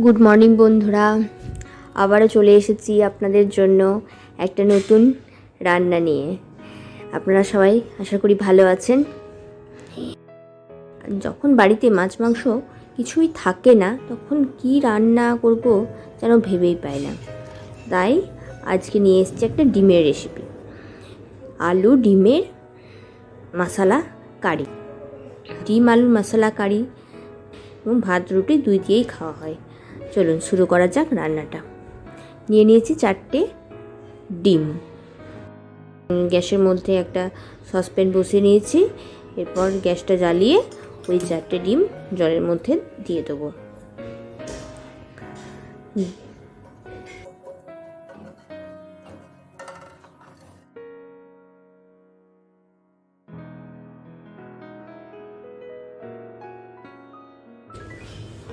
Good morning বন্ধুরা। আবারও চলে এসেছি আপনাদের জন্য একটা নতুন রান্না নিয়ে। আপনারা সবাই আশা করি ভালো আছেন। যখন বাড়িতে মাছ, মাংস কিছুই থাকে না, তখন কি রান্না করব যেন ভেবেই পাই না। তাই আজকে নিয়ে এসেছি একটা ডিমের রেসিপি আলু, ডিমের মশলা কারি। ডিম, আলুর মশলা কারি এবং ভাত, রুটি দুই দিয়েই খাওয়া হয়। চলুন শুরু করা যাক রান্নাটা। নিয়ে নিয়েছি চারটে ডিম। গ্যাসের মধ্যে একটা সসপ্যান বসিয়ে নিয়েছি, এরপর গ্যাসটা জ্বালিয়ে ওই চারটে ডিম জলের মধ্যে দিয়ে দেবো।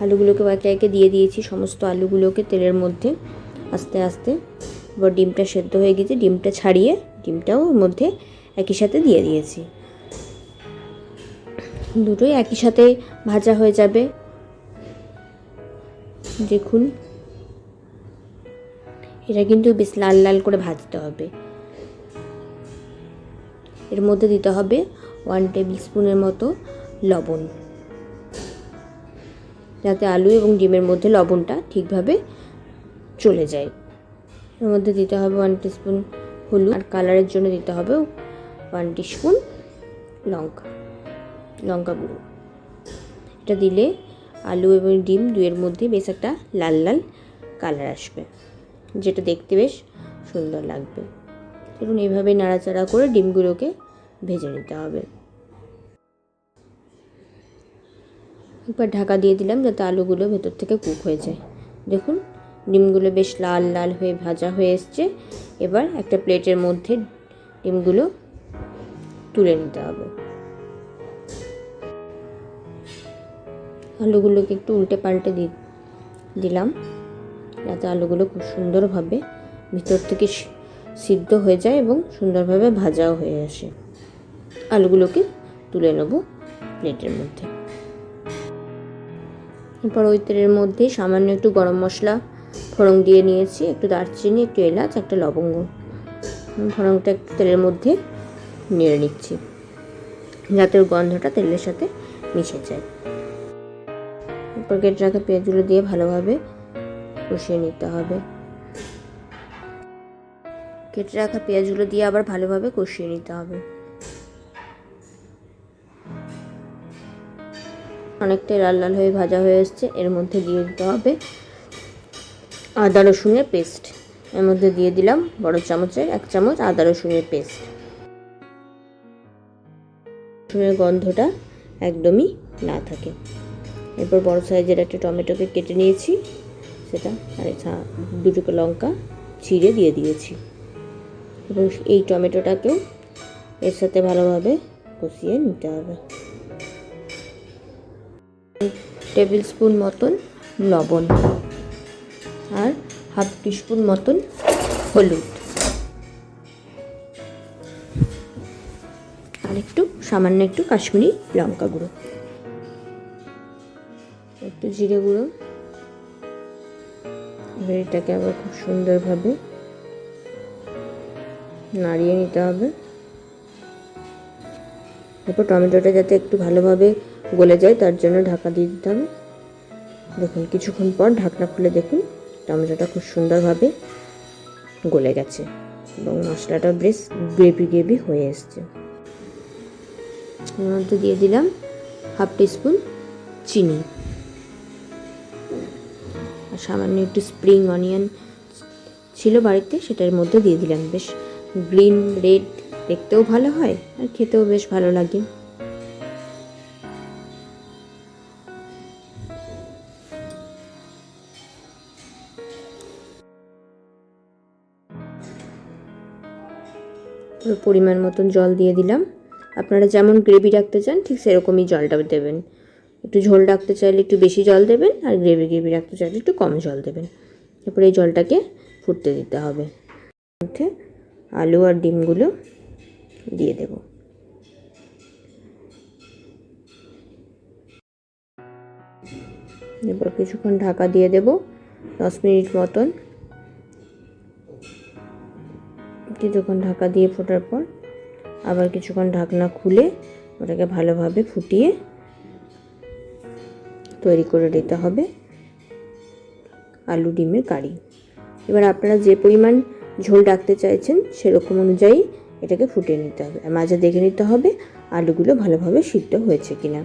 আলুগুলোকে একে একে দিয়ে দিয়েছি, সমস্ত আলুগুলোকে তেলের মধ্যে আস্তে আস্তে। এবার ডিমটা সেদ্ধ হয়ে গেছে, ডিমটা ছাড়িয়ে ডিমটাও ওর মধ্যে একই সাথে দিয়ে দিয়েছি। দুটোই একই সাথে ভাজা হয়ে যাবে। দেখুন। এটা কিন্তু বেশ লাল লাল করে ভাজতে হবে। এর মধ্যে দিতে হবে ওয়ান টেবিল স্পুনের মতো লবণ। যাতে আলু এবং ডিমের মধ্যে লবণটা ঠিকভাবে চলে যায়। এর মধ্যে দিতে হবে ওয়ান টিস্পুন হলুদ আর কালারের জন্য দিতে হবে ওয়ান টিস্পুন লঙ্কা লঙ্কা গুঁড়ো। এটা দিলে আলু এবং ডিম দুয়ের মধ্যে বেশ একটা লাল লাল কালার আসবে, যেটা দেখতে বেশ সুন্দর লাগবে। দেখুন এইভাবে নাড়াচাড়া করে ডিমগুলোকে ভেজে নিতে হবে। একবার ঢাকা দিয়ে দিলাম যাতে আলুগুলো ভেতর থেকে কুক হয়ে যায়। দেখুন, ডিমগুলো বেশ লাল লাল হয়ে ভাজা হয়ে এসছে। এবার একটা প্লেটের মধ্যে ডিমগুলো তুলে নিতে হবে। আলুগুলোকে একটু উল্টে পাল্টে দি দিলাম, যাতে আলুগুলো খুব সুন্দরভাবে ভিতর থেকে সিদ্ধ হয়ে যায় এবং সুন্দরভাবে ভাজাও হয়ে আসে। আলুগুলোকে তুলে নেব প্লেটের মধ্যে। এরপর ওই তেলের মধ্যে সামান্য একটু গরম মশলা, ফোড়ন দিয়ে নিয়েছি, একটু দারচিনি, একটু এলাচ, একটা লবঙ্গ। ফোড়নটা একটু তেলের মধ্যে নেড়ে নিচ্ছি, যাতে ওর গন্ধটা তেলের সাথে মিশে যায়। এরপর কেটে রাখা পেঁয়াজগুলো দিয়ে ভালোভাবে কষিয়ে নিতে হবে। কেটে রাখা পেঁয়াজগুলো দিয়ে আবার ভালোভাবে কষিয়ে নিতে হবে। অনেকটাই লাল লাল হয়ে ভাজা হয়ে এসছে। এর মধ্যে দিয়ে দিতে হবে আদা রসুনের পেস্ট। এর মধ্যে দিয়ে দিলাম বড় চামচের এক চামচ আদা রসুনের পেস্ট। রসুনের গন্ধটা একদমই না থাকে। এরপর বড় সাইজের একটা টমেটোকে কেটে নিয়েছি। সেটা আর এছা- দুটো লঙ্কা ছিঁড়ে দিয়ে দিয়েছি। এবং এই টমেটোটাকেও এর সাথে ভালোভাবে কষিয়ে নিতে হবে। টেবিল স্পুন মতন লবণ আর হাফ টিস্পুন মতন হলুদ। আর একটু, সামান্য একটু কাশ্মীরি লঙ্কা গুঁড়ো। একটু জিরে গুঁড়ো। এবার আবার খুব সুন্দরভাবে নাড়িয়ে নিতে হবে। এরপর টমেটোটা যাতে একটু ভালোভাবে গলে যায়, তার জন্য ঢাকা দিয়ে দিতে হবে। দেখুন, কিছুক্ষণ পর ঢাকনা খুলে দেখুন, টমেটোটা খুব সুন্দরভাবে গলে গেছে এবং মশলাটা বেশ গ্রেভি গ্রেভি হয়ে এসছে। এর মধ্যে দিয়ে দিলাম হাফ টিস্পুন চিনি। আর সামান্য একটু স্প্রিং অনিয়ন ছিল বাড়িতে, সেটার মধ্যে দিয়ে দিলাম। বেশ গ্রিন, রেড, দেখতেও ভালো হয় আর খেতেও বেশ ভালো লাগে। পরিমাণ মতন জল দিয়ে দিলাম। আপনারা যেমন গ্রেভি রাখতে চান, ঠিক সেরকমই জলটা দেবেন। একটু ঝোল রাখতে চাইলে একটু বেশি জল দেবেন, আর গ্রেভি গ্রেভি রাখতে চাইলে একটু কম জল দেবেন। তারপরে এই জলটাকে ফুটতে দিতে হবে। মধ্যে আলু আর ডিমগুলো দিয়ে দেব। এবার কিছুক্ষণ ঢাকা দিয়ে দেব, দশ মিনিট মতন। কিছুক্ষণ ঢাকা দিয়ে ফোটার পর আবার কিছুক্ষণ ঢাকনা খুলে ওটাকে ভালোভাবে ফুটিয়ে তৈরি করে নিতে হবে আলু ডিমের কারি। এবার আপনারা যে পরিমাণ ঝোল রাখতে চাইছেন সেরকম অনুযায়ী এটাকে ফুটিয়ে নিতে হবে। মাঝে দেখে নিতে হবে আলুগুলো ভালোভাবে সিদ্ধ হয়েছে কিনা।